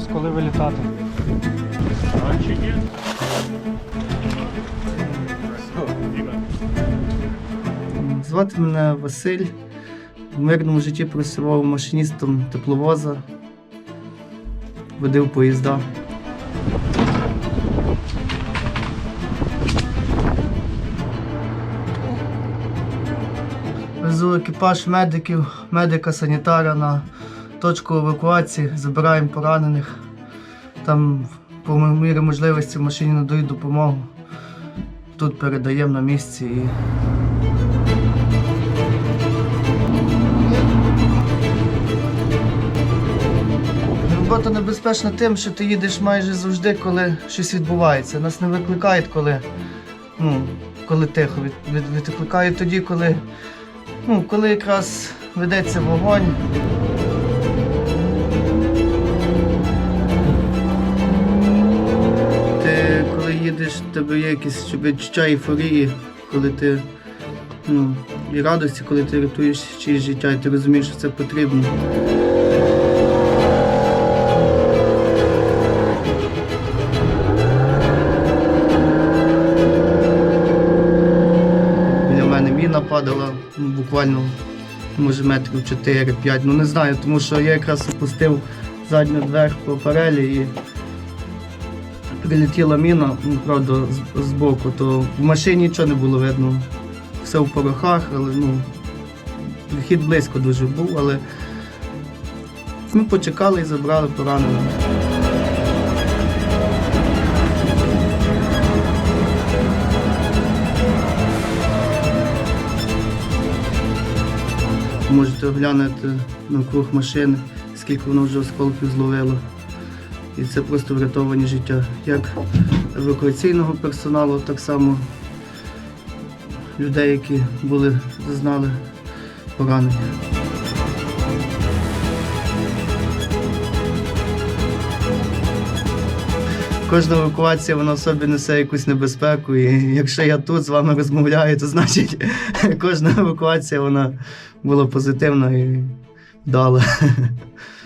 плюс-мінус, коли вилітати. Звати мене Василь. В мирному житті працював машиністом тепловоза, водив поїзда. Везу екіпаж медиків, медика, санітара на точку евакуації, забираємо поранених. Там по мірі можливості в машині надають допомогу. Тут передаємо на місці і Робота небезпечна тим, що ти їдеш майже завжди, коли щось відбувається. Нас не викликають, коли, ну, коли тихо. Від, від, відкликають тоді, коли, ну, коли якраз ведеться вогонь. Тебе є якісь відчуття ейфорії, коли ти ну, і радості, коли ти рятуєш чиєсь життя, і ти розумієш, що це потрібно. Біля мене міна падала ну, буквально може метрів 4-5. Ну не знаю, тому що я якраз опустив задню дверь по парелі і прилетіла міна, ну, правда, з, з боку, то в машині нічого не було видно. Все в порохах, але ну, хід близько дуже був, але ми почекали і забрали пораненого. Можете оглянути навкруг машини, скільки воно вже осколків зловило. І це просто врятовані життя. Як евакуаційного персоналу, так само людей, які були, зазнали поранення. Кожна евакуація вона в собі несе якусь небезпеку. І якщо я тут з вами розмовляю, то значить кожна евакуація вона була позитивна і вдала.